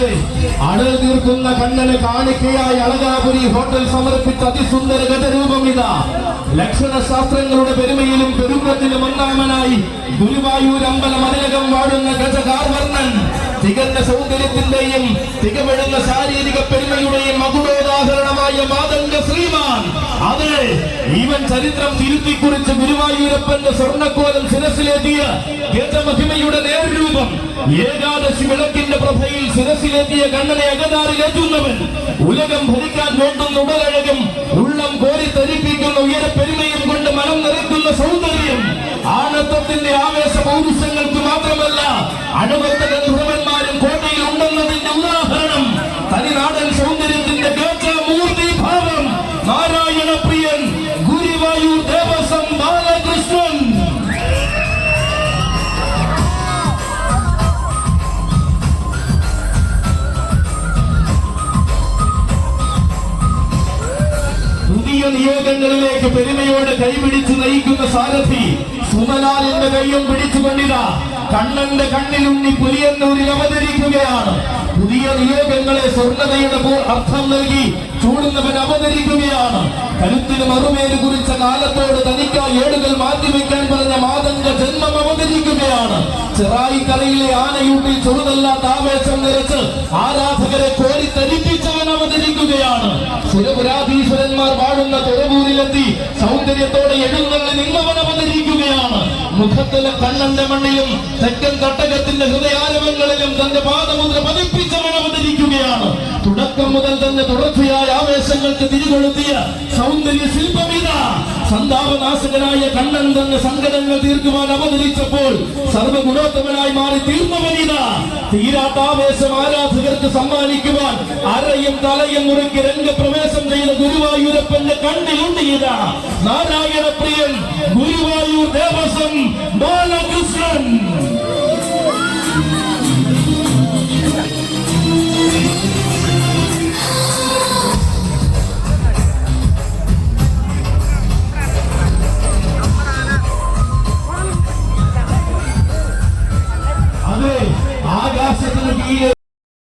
അത് അടൽ തീർക്കുന്ന കണ്ണന് കാണിക്കയായി അളകാപുരി ഹോട്ടൽ സമർപ്പിച്ച അതിസുന്ദര ഗജരൂപം ഇതാ ലക്ഷണശാസ്ത്രങ്ങളുടെ പെരുമയിലും പെരുക്കത്തിലും ഒന്നാമനായി ഗുരുവായൂർ അമ്പലം അതിനകം വാടുന്ന ഗജകാർവർണൻ. തികഞ്ഞ സൗന്ദര്യത്തിന്റെയും തികമെഴുന്ന ശാരീരിക പെരുമയുടെയും മകുടോദാഹരണമായ മാതംഗ ശ്രീമാൻ. ഈവൻ ചരിത്രം തിരുത്തി കുറിച്ച് ഗുരുവായൂരപ്പന്റെ സ്വർണക്കോലം ശിരസിലേറ്റിയ ഗജമഹിമയുടെ നേർരൂപം ഏകാദശി വിളക്കിന്റെ പ്രഭയിൽ ശിരസിലെത്തിയ കണ്ണനെ അകതാറിലേറ്റുന്നവൻ ഉലകം ഭരിക്കാൻ നോക്കുന്ന ഉടലഴകും ഉള്ളം കോരി തരിപ്പിക്കുന്ന ഉയരപ്പെരുമയും കൊണ്ട് മനം നിറയ്ക്കുന്ന സൗന്ദര്യം ആണത്വത്തിന്റെ ആവേശ പൗരുഷങ്ങൾക്ക് മാത്രമല്ല അണുബന്ധ ധ്രുവന്മാരും കോട്ടയിൽ ഉണ്ടെന്നതിന്റെ ഉദാഹരണം. തനിനാടൻ സൗന്ദര്യത്തിന്റെ മൂർത്തി ഭാവം നാരായണ പ്രിയൻ പുതിയ നിയോഗങ്ങളിലേക്ക് പെരുമയോടെ കൈപിടിച്ച് നയിക്കുന്ന സാരഥി സുമലാലിന്റെ കൈയും പിടിച്ചുകൊണ്ടിതാ കണ്ണന്റെ കണ്ണിലുണ്ണി പുലിയന്നൂരിൽ അവതരിക്കുകയാണ്. പുതിയ നിയോഗങ്ങളെ സ്വർണതയുടെ അർത്ഥം നൽകി ചൂടുന്നവൻ അവതരിക്കുകയാണ്. കരുത്തിന് മറുപേര് കുറിച്ച കാലത്തോട് തനിക്കായി ഏടുകൾ മാറ്റിവെക്കാൻ പറഞ്ഞ മാതങ്ക ജന്മം അവതരിക്കുകയാണ്. ചെറായി കലയിലെ ആനയൂട്ടിൽ ചെറുതല്ലാത്ത ആവേശം നിരച്ച് ആരാധകരെ തുറവൂരിലെത്തി സൗന്ദര്യത്തോടെ എഴുന്നള്ളി നിന്നവൻ അവതരിക്കുകയാണ് മുഖത്തിലെ കണ്ണന്റെ മണ്ണിലും തെക്കൻ തട്ടകത്തിന്റെ ഹൃദയാരവങ്ങളിലും തന്റെ പാദമുദ്ര പതിപ്പിച്ചവൻ അവതരിക്കുകയാണ് തുടക്കം മുതൽ തന്നെ തുടർച്ചയായ ആവേശങ്ങൾക്ക് തിരികൊളുത്തിയ സൗന്ദര്യ ശില്പമിത സന്താപനാശകനായ കണ്ണൻ തന്നെ സങ്കടങ്ങൾ തീർക്കുവാൻ അവതരിച്ചപ്പോൾ സർവഗുണോത്തമനായി മാറി തീർന്നവനിത. വനിത ആവേശം ആരാധകർക്ക് സമ്മാനിക്കുവാൻ അരയും തലയും മുറുക്കി രംഗപ്രവേശം ചെയ്ത ഗുരുവായൂരപ്പന്റെ കണ്ണിലുണ്ടിയത നാരായണ പ്രിയൻ ഗുരുവായൂർ ദേവസ്വം ബാലകൃഷ്ണൻ